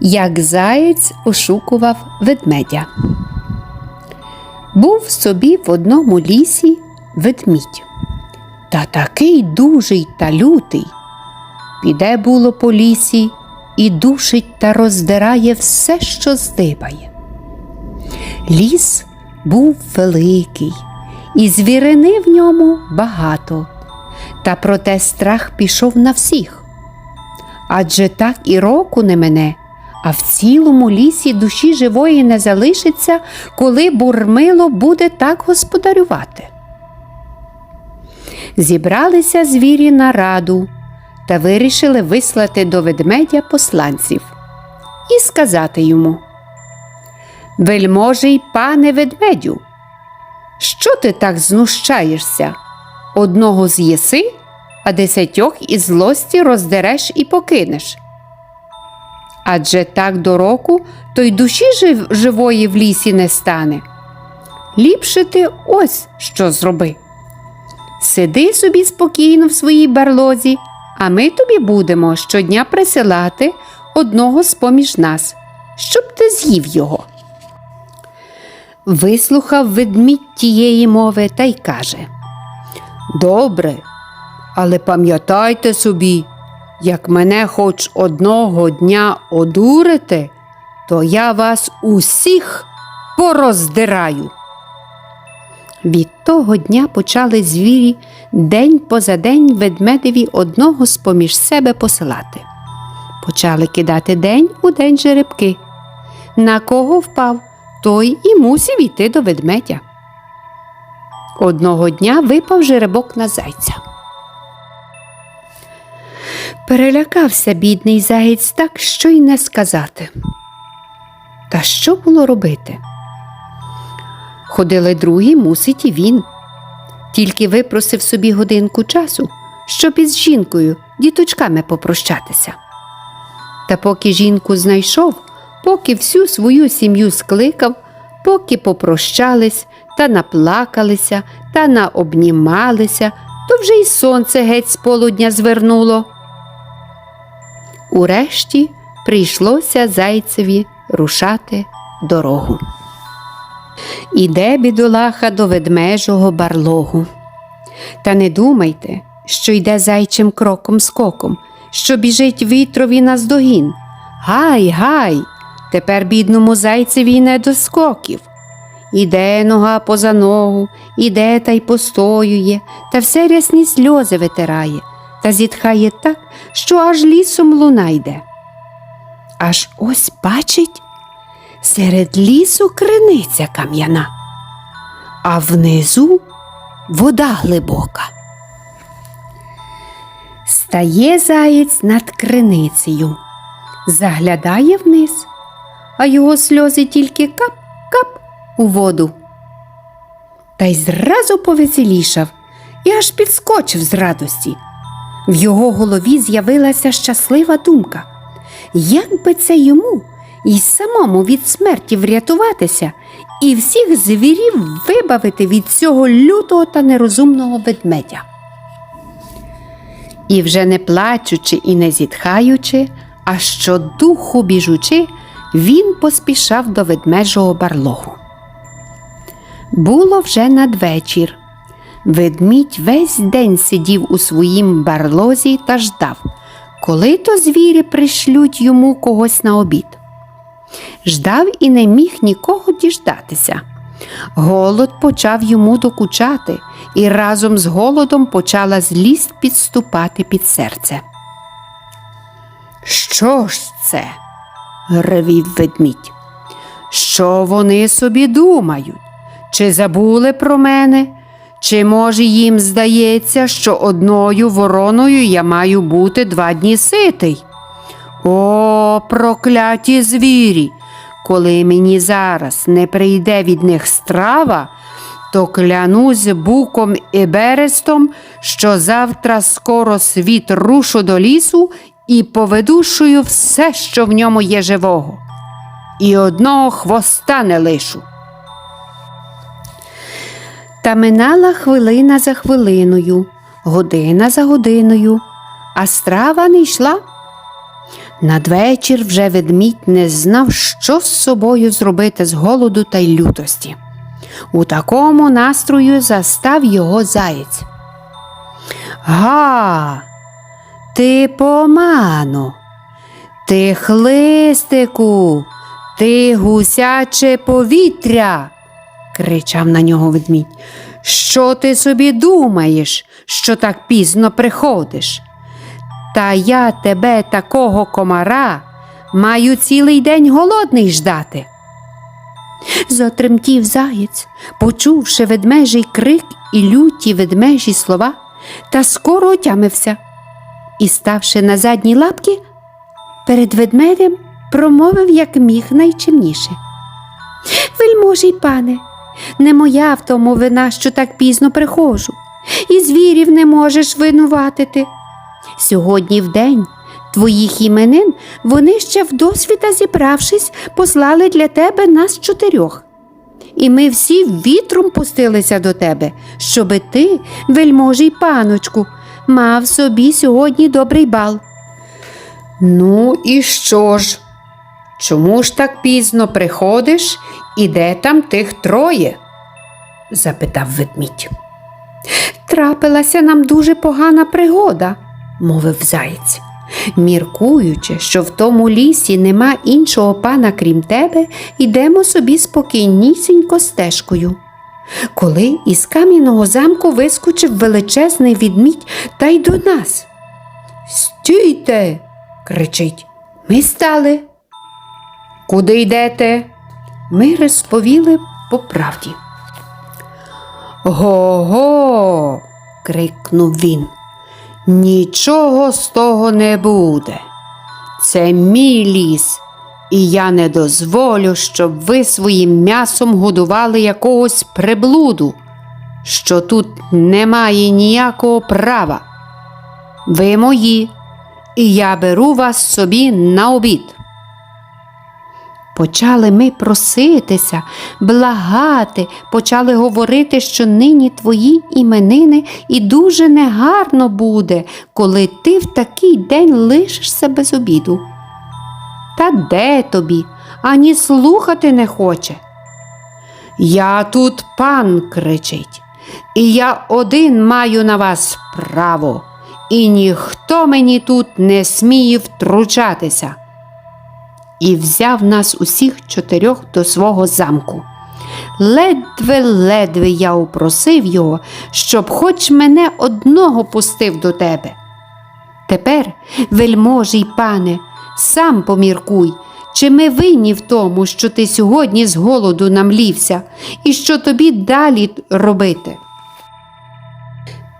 Як заєць ошукував ведмедя. Був собі в одному лісі ведмідь. Та такий дужий та лютий. Піде було по лісі і душить та роздирає все, що здибає. Ліс був великий, і звірини в ньому багато, та проте страх пішов на всіх. Адже так і року не мене, а в цілому лісі душі живої не залишиться, коли бурмило буде так господарювати. Зібралися звірі на раду та вирішили вислати до ведмедя посланців і сказати йому Вельможий пане ведмедю, що ти так знущаєшся? Одного з'їси, а десятьох із злості роздереш і покинеш. Адже так до року то й душі жив- живої в лісі не стане. Ліпше ти ось що зроби. Сиди собі спокійно в своїй барлозі, а ми тобі будемо щодня присилати одного з поміж нас, щоб ти з'їв його. Вислухав ведмідь тієї мови та й каже Добре, але пам'ятайте собі, як мене хоч одного дня одурите, то я вас усіх пороздираю. Від того дня почали звірі день поза день ведмедеві одного з поміж себе посилати. Почали кидати день у день жеребки. На кого впав, той і мусив іти до ведмедя. Одного дня випав жеребок на зайця. Перелякався бідний заєць так, що й не сказати. Та що було робити? Ходили другі, мусить і він. Тільки випросив собі годинку часу, щоб із жінкою, діточками попрощатися. Та поки жінку знайшов, поки всю свою сім'ю скликав, поки попрощались та наплакалися та наобнімалися, то вже й сонце геть з полудня звернуло. Урешті прийшлося зайцеві рушати дорогу. Іде бідолаха до ведмежого барлогу. Та не думайте, що йде зайчим кроком скоком, що біжить вітрові наздогін. Гай, гай, тепер бідному зайцеві не до скоків. Іде нога поза ногу, іде та й постоює, та все рясні сльози витирає, та зітхає так, що аж лісом луна йде. Аж ось бачить серед лісу криниця кам'яна, а внизу вода глибока. Стає заєць над криницею, заглядає вниз, а його сльози тільки кап-кап у воду. Та й зразу повеселішав і аж підскочив з радості. В його голові з'явилася щаслива думка. Як би це йому і самому від смерті врятуватися, і всіх звірів вибавити від цього лютого та нерозумного ведмедя. І вже не плачучи і не зітхаючи, а щодуху біжучи, він поспішав до ведмежого барлогу. Було вже надвечір. Ведмідь весь день сидів у своїм барлозі та ждав, коли то звірі пришлють йому когось на обід. Ждав і не міг нікого діждатися. Голод почав йому докучати, і разом з голодом почала злість підступати під серце. Що ж це? ревів ведмідь. Що вони собі думають? Чи забули про мене? Чи може їм здається, що одною вороною я маю бути два дні ситий? О, прокляті звірі! Коли мені зараз не прийде від них страва, то клянусь буком і берестом, що завтра скоро світ рушу до лісу і поведушую все, що в ньому є живого. І одного хвоста не лишу. Та минала хвилина за хвилиною, година за годиною, а страва не йшла. Надвечір вже ведмідь не знав, що з собою зробити з голоду та й лютості. У такому настрою застав його заєць. Га, ти помано, ти хлистику, ти гусяче повітря, кричав на нього ведмідь. Що ти собі думаєш, що так пізно приходиш? Та я тебе, такого комара, маю цілий день голодний ждати. Затремтів заєць, почувши ведмежий крик і люті ведмежі слова, та скоро отямився і, ставши на задні лапки, перед ведмедем промовив як міг найчимніше. Вельможий пане, не моя в тому вина, що так пізно приходжу, і звірів не можеш винуватити. Сьогодні в день твоїх іменин вони ще вдосвіта зібравшись, послали для тебе нас чотирьох. І ми всі вітром пустилися до тебе, щоби ти, вельможий паночку, мав собі сьогодні добрий бал. Ну, і що ж? Чому ж так пізно приходиш і де там тих троє? запитав ведмідь. Трапилася нам дуже погана пригода, мовив заєць. Міркуючи, що в тому лісі нема іншого пана, крім тебе, йдемо собі спокійнісінько стежкою. Коли із кам'яного замку вискочив величезний відмідь та й до нас. Стійте, кричить. Ми стали. Куди йдете? Ми розповіли по правді. Го-го. крикнув він. Нічого з того не буде. Це мій ліс, і я не дозволю, щоб ви своїм м'ясом годували якогось приблуду, що тут немає ніякого права. Ви мої, і я беру вас собі на обід. Почали ми проситися, благати, почали говорити, що нині твої іменини і дуже негарно буде, коли ти в такий день лишишся без обіду. Та де тобі? Ані слухати не хоче. Я тут пан кричить, і я один маю на вас право, і ніхто мені тут не сміє втручатися і взяв нас усіх чотирьох до свого замку. Ледве-ледве я упросив його, щоб хоч мене одного пустив до тебе. Тепер, вельможий пане, сам поміркуй, чи ми винні в тому, що ти сьогодні з голоду намлівся, і що тобі далі робити.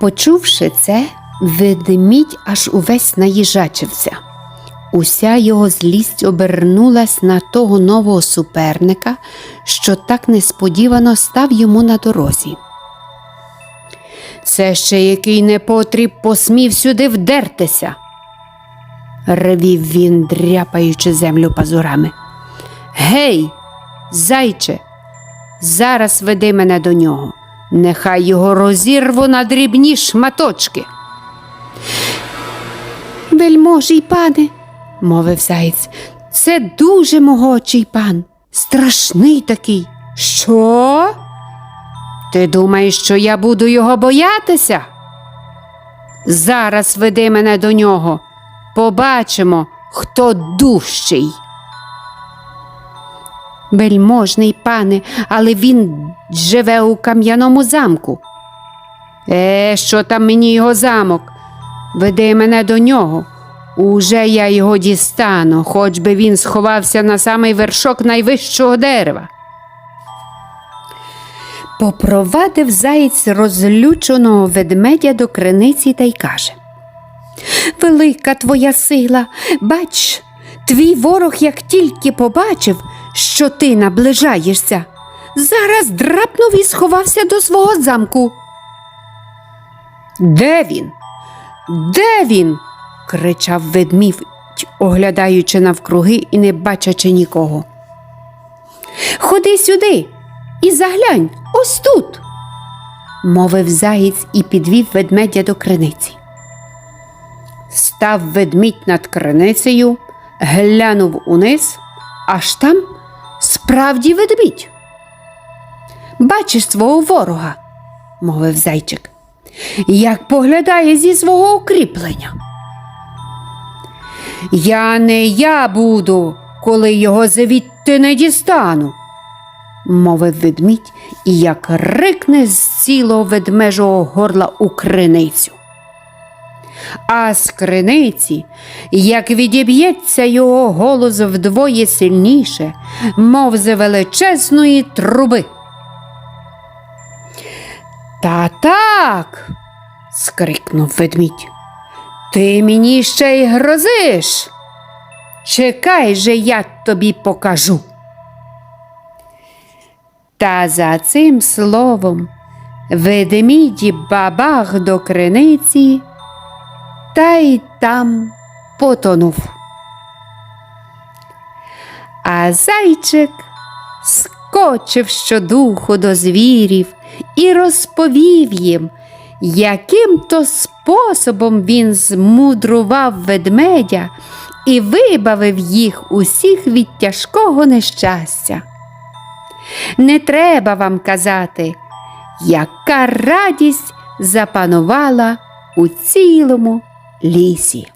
Почувши це, ведмідь аж увесь наїжачився. Уся його злість обернулась на того нового суперника, що так несподівано став йому на дорозі. Це ще який непотріб посмів сюди вдертися, ревів він, дряпаючи землю пазурами. Гей, зайче, зараз веди мене до нього. Нехай його розірву на дрібні шматочки. Вельможий пане, мовив заєць, це дуже могочий пан, страшний такий. Що? Ти думаєш, що я буду його боятися? Зараз веди мене до нього. Побачимо, хто дужчий. Вельможний пане, але він живе у кам'яному замку. Е, що там мені його замок? Веди мене до нього. Уже я його дістану, хоч би він сховався на самий вершок найвищого дерева. Попровадив заєць розлюченого ведмедя до криниці та й каже Велика твоя сила, бач, твій ворог, як тільки побачив, що ти наближаєшся, зараз драпнув і сховався до свого замку. Де він? Де він? Кричав ведмідь, оглядаючи навкруги і не бачачи нікого. Ходи сюди і заглянь ось тут, мовив заєць і підвів ведмедя до криниці. Став ведмідь над криницею глянув униз, аж там справді ведмідь. Бачиш свого ворога, мовив зайчик, як поглядає зі свого укріплення. Я не я буду, коли його звідти не дістану, мовив ведмідь і як рикне з цілого ведмежого горла у криницю. А з криниці, як відіб'ється його голос вдвоє сильніше, мов з величезної труби. Та так. скрикнув ведмідь. Ти мені ще й грозиш. Чекай же, я тобі покажу. Та за цим словом ведмідь бабах до криниці та й там потонув. А зайчик скочив щодуху до звірів і розповів їм, яким то способом він змудрував ведмедя і вибавив їх усіх від тяжкого нещастя. Не треба вам казати, яка радість запанувала у цілому лісі.